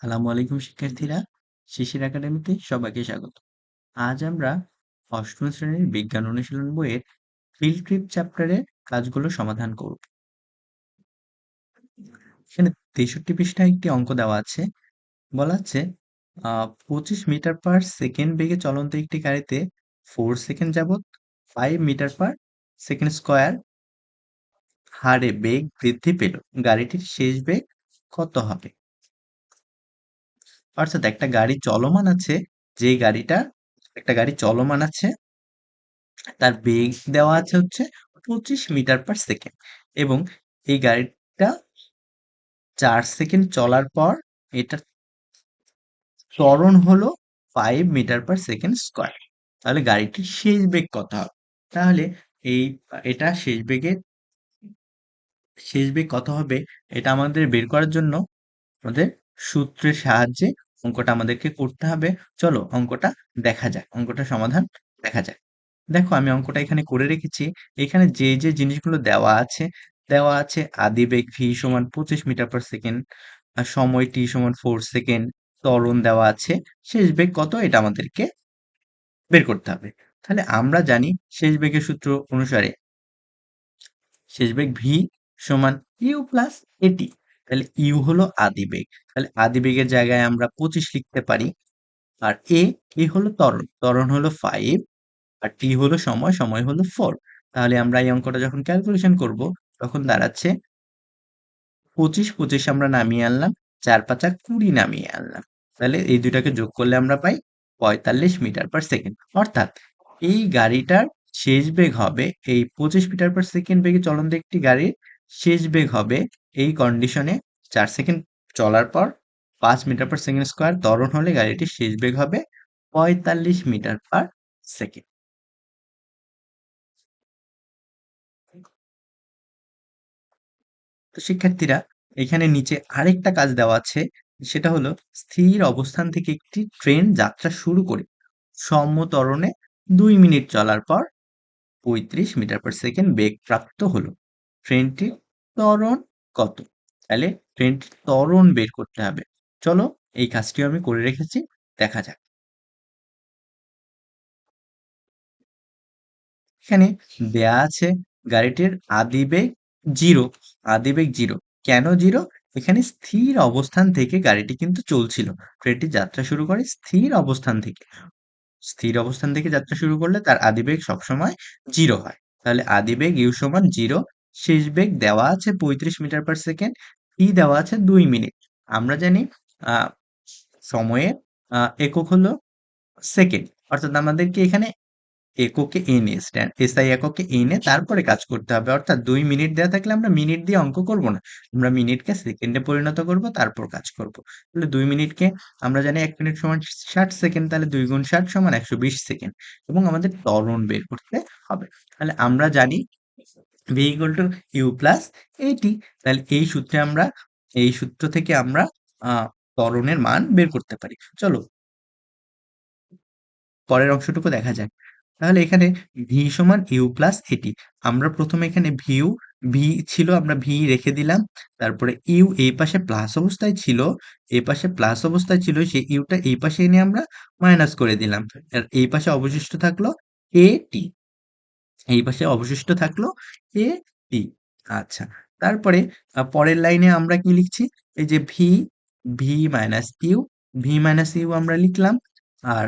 আসসালামু আলাইকুম শিক্ষার্থীরা, শিশির একাডেমিতে সবাইকে স্বাগত। আজ আমরা অষ্টম শ্রেণির বিজ্ঞান অনুশীলন বইয়ের ফিল্ড ট্রিপ চ্যাপ্টারের কাজগুলো সমাধান করব। এখানে তেষট্টি পৃষ্ঠায় একটি অঙ্ক দেওয়া আছে। বলা আছে পঁচিশ মিটার পার সেকেন্ড বেগে চলন্ত একটি গাড়িতে ফোর সেকেন্ড যাবৎ five metre per second square হারে বেগ বৃদ্ধি পেল। গাড়িটির শেষ বেগ কত হবে? অর্থাৎ একটা গাড়ি চলমান আছে যে গাড়িটা একটা গাড়ি চলমান আছে, তার বেগ দেওয়া আছে হচ্ছে পঁচিশ মিটার পার সেকেন্ড এবং এই গাড়িটা চার সেকেন্ড চলার পর এটা ত্বরণ হলো five metre per second square. তাহলে গাড়িটির শেষ বেগ কত হবে? তাহলে এই, এটা শেষ বেগের, শেষ বেগ কত হবে? এটা আমাদের বের করার জন্য আমাদের সূত্রের সাহায্যে অঙ্কটা আমাদেরকে করতে হবে। চলো অঙ্কটা দেখা যাক, অঙ্কটা সমাধান দেখা যাক। দেখো আমি অঙ্কটা এখানে করে রেখেছি। এখানে যে যে জিনিসগুলো দেওয়া আছে দেওয়া আছে আদি বেগ ভি সমান পঁচিশ মিটার পার সেকেন্ড সময় টি সমান ফোর সেকেন্ড ত্বরণ দেওয়া আছে, শেষ বেগ কত এটা আমাদেরকে বের করতে হবে। তাহলে আমরা জানি শেষ বেগের সূত্র অনুসারে শেষ বেগ ভি সমান ইউ প্লাস এটি তাহলে ইউ হলো আদি বেগ। তাহলে আদি বেগের জায়গায় আমরা পঁচিশ লিখতে পারি। আর এ এ হলো ত্বরণ। ত্বরণ হলো ফাইভ আর টি হলো সময় সময় হলো ফোর তাহলে আমরা এই অঙ্কটা যখন ক্যালকুলেশন করব, তখন দাঁড়াচ্ছে পঁচিশ পঁচিশ আমরা নামিয়ে আনলাম, চার পাঁচা কুড়ি নামিয়ে আনলাম। তাহলে এই দুটাকে যোগ করলে আমরা পাই পঁয়তাল্লিশ মিটার পার সেকেন্ড অর্থাৎ এই গাড়িটার শেষ বেগ হবে, এই পঁচিশ মিটার পার সেকেন্ড বেগে চলন্ত একটি গাড়ির শেষ বেগ হবে এই কন্ডিশনে চার সেকেন্ড চলার পর পাঁচ মিটার পার সেকেন্ড স্কোয়ার ত্বরণ হলে গাড়িটির শেষ বেগ হবে পঁয়তাল্লিশ মিটার পার সেকেন্ড তো শিক্ষার্থীরা, এখানে নিচে আরেকটা কাজ দেওয়া আছে, সেটা হলো স্থির অবস্থান থেকে একটি ট্রেন যাত্রা শুরু করে। সমতরণে দুই মিনিট চলার পর পঁয়ত্রিশ মিটার পার সেকেন্ড বেগ প্রাপ্ত হলো। ট্রেনটির ত্বরণ কত? তাহলে ট্রেনটির ত্বরণ বের করতে হবে। চলো এই কাজটিও আমি করে রেখেছি, দেখা যাক। এখানে দেয়া আছে গাড়িটির আদিবেগ জিরো আদিবেগ জিরো। কেন জিরো? এখানে স্থির অবস্থান থেকে গাড়িটি কিন্তু চলছিল। ট্রেনটি যাত্রা শুরু করে স্থির অবস্থান থেকে। স্থির অবস্থান থেকে যাত্রা শুরু করলে তার আদিবেগ সবসময় জিরো হয়। তাহলে আদিবেগ ইউ সমান জিরো শেষ বেগ দেওয়া আছে পঁয়ত্রিশ মিটার পার সেকেন্ড ই দেওয়া আছে দুই মিনিট। আমরা জানি সময়ের একক হলো সেকেন্ড অর্থাৎ আমাদেরকে এখানে এককে এনে স্ট্যান্ড এসআই এককে এনে তারপরে কাজ করতে হবে। অর্থাৎ দুই মিনিট দেওয়া থাকলে আমরা মিনিট দিয়ে অঙ্ক করব না। আমরা মিনিটকে সেকেন্ডে পরিণত করব, তারপর কাজ করব। তাহলে দুই মিনিটকে আমরা জানি এক মিনিট সমান ষাট সেকেন্ড তাহলে দুই গুণ ষাট সমান একশো বিশ সেকেন্ড এবং আমাদের ত্বরণ বের করতে হবে। তাহলে আমরা জানি V equal to U plus at তাহলে এই সূত্রে আমরা, এই সূত্র থেকে আমরা ত্বরণের মান বের করতে পারি। চলো, পরের অংশটুকু দেখা যাক। তাহলে এখানে ভি সমান ইউ প্লাস এটি আমরা প্রথমে এখানে ভিউ ভি ছিল, আমরা ভি রেখে দিলাম, তারপরে ইউ এই পাশে প্লাস অবস্থায় ছিল, এই পাশে প্লাস অবস্থায় ছিল, সেই ইউটা এই পাশে এনে আমরা মাইনাস করে দিলাম। আর এই পাশে অবশিষ্ট থাকল এ টি এই পাশে অবশিষ্ট থাকল এ টি আচ্ছা তারপরে পরের লাইনে আমরা কি লিখছি? এই যে V V minus U V minus U আমরা লিখলাম। আর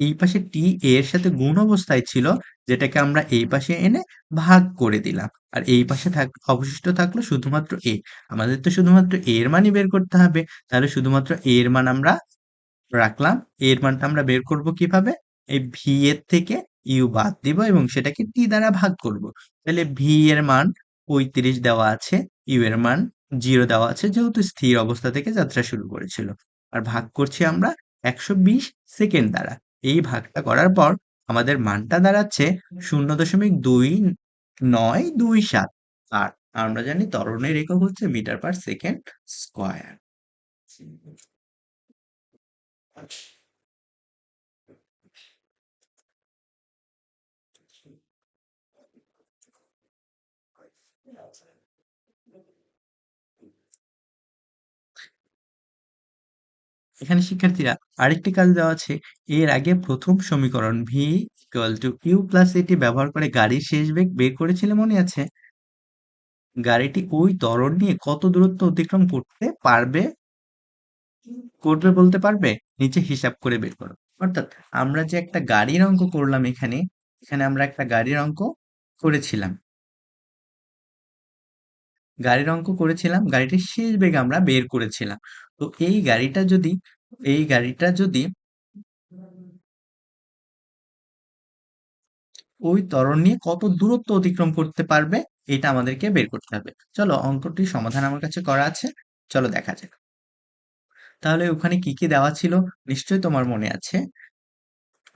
এই পাশে টি এর সাথে গুণ অবস্থায় ছিল, যেটাকে আমরা এই পাশে এনে ভাগ করে দিলাম। আর এই পাশে থাক, অবশিষ্ট থাকল শুধুমাত্র এ। আমাদের তো শুধুমাত্র এর মানই বের করতে হবে। তাহলে শুধুমাত্র এর মান আমরা রাখলাম। এর মানটা আমরা বের করব কীভাবে? এই ভি এর থেকে ইউ বাদ দিব এবং সেটাকে টি দ্বারা ভাগ করব। তাহলে ভি এর মান পঁয়ত্রিশ দেওয়া আছে, ইউ এর মান জিরো দেওয়া আছে, যেহেতু স্থির অবস্থা থেকে যাত্রা শুরু করেছিল। আর ভাগ করছি আমরা একশো বিশ সেকেন্ড দ্বারা। এই ভাগটা করার পর আমাদের মানটা দাঁড়াচ্ছে শূন্য দশমিক দুই নয় দুই সাত। আর আমরা জানি ত্বরণের একক হচ্ছে মিটার পার সেকেন্ড স্কোয়ার। এখানে শিক্ষার্থীরা আরেকটি কাজ দেওয়া আছে। এর আগে প্রথম সমীকরণ V equal to U plus at ব্যবহার করে গাড়ির শেষ বেগ বের করেছিলে মনে আছে? গাড়িটি ওই ত্বরণ নিয়ে কত দূরত্ব অতিক্রম করতে পারবে? করবে বলতে পারবে? নিচে হিসাব করে বের করো। অর্থাৎ আমরা যে একটা গাড়ির অঙ্ক করলাম এখানে এখানে আমরা একটা গাড়ির অঙ্ক করেছিলাম। গাড়ির অঙ্ক করেছিলাম, গাড়িটির শেষ বেগ আমরা বের করেছিলাম। তো এই গাড়িটা যদি, এই গাড়িটা যদি ওই ত্বরণ নিয়ে কত দূরত্ব অতিক্রম করতে পারবে, এটা আমাদেরকে বের করতে হবে। চলো অঙ্কটির সমাধান আমার কাছে করা আছে, চলো দেখা যাক। তাহলে ওখানে কি কি দেওয়া ছিল? নিশ্চয়ই তোমার মনে আছে।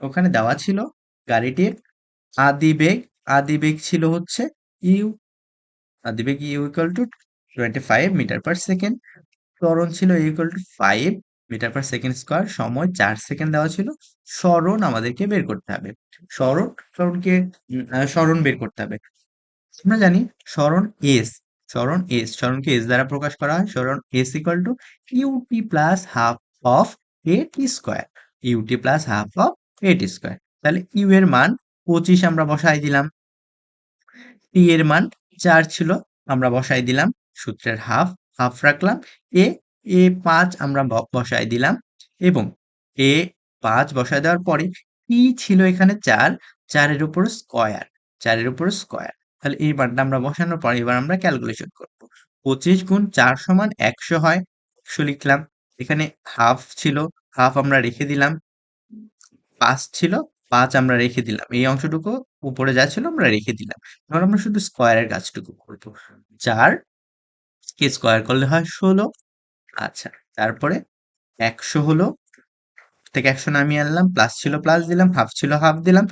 ওখানে দেওয়া ছিল গাড়িটির আদি বেগ আদি বেগ ছিল হচ্ছে ইউ আদি বেগ U equal to twenty five metre per second ত্বরণ ছিল equal to five metre per second square সময় চার সেকেন্ড দেওয়া ছিল। স্মরণ আমাদেরকে বের করতে হবে। স্মরণ স্মরণকে স্মরণ বের করতে হবে। আমরা জানি স্মরণ এস স্মরণ এস স্মরণকে এস দ্বারা প্রকাশ করা হয়। স্মরণ S equal to U T plus half of A T square U T plus half of A T square তাহলে ইউ এর মান পঁচিশ আমরা বসাই দিলাম। টি এর মান চার ছিল, আমরা বসাই দিলাম সূত্রের হাফ হাফ রাখলাম, এ এ পাঁচ আমরা বসাই দিলাম এবং এ পাঁচ বসায় দেওয়ার পরে টি ছিল এখানে চার, চারের উপর স্কয়ার, চারের উপর স্কয়ার। তাহলে এই মানটা আমরা বসানোর পর এবার আমরা ক্যালকুলেশন করব। পঁচিশ গুণ চার সমান একশো হয়, একশো লিখলাম, এখানে হাফ ছিল, হাফ আমরা রেখে দিলাম, পাঁচ ছিল পাঁচ আমরা রেখে দিলাম। এই অংশটুকু উপরে যা ছিল আমরা রেখে দিলাম। এবার আমরা শুধু স্কোয়ারের কাজটুকু করব। চার কে স্কোয়ার করলে হয় ষোলো। আচ্ছা তারপরে একশো হলো, থেকে একশো নামিয়ে আনলাম প্লাস ছিল প্লাস দিলাম হাফ ছিল হাফ দিলাম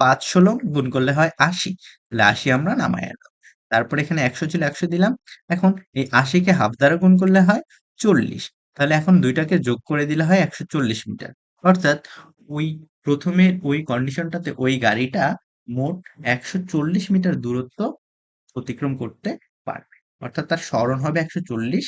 পাঁচ ষোলো গুণ করলে হয় আশি। তাহলে আশি আমরা নামাই আনলাম। তারপরে এখানে একশো ছিল একশো দিলাম, এখন এই আশিকে হাফ দ্বারা গুণ করলে হয় চল্লিশ। তাহলে এখন দুইটাকে যোগ করে দিলে হয় একশো চল্লিশ মিটার। অর্থাৎ ওই প্রথমে ওই কন্ডিশনটাতে ওই গাড়িটা মোট একশো চল্লিশ মিটার দূরত্ব অতিক্রম করতে পারবে। অর্থাৎ তার স্মরণ হবে একশো চল্লিশ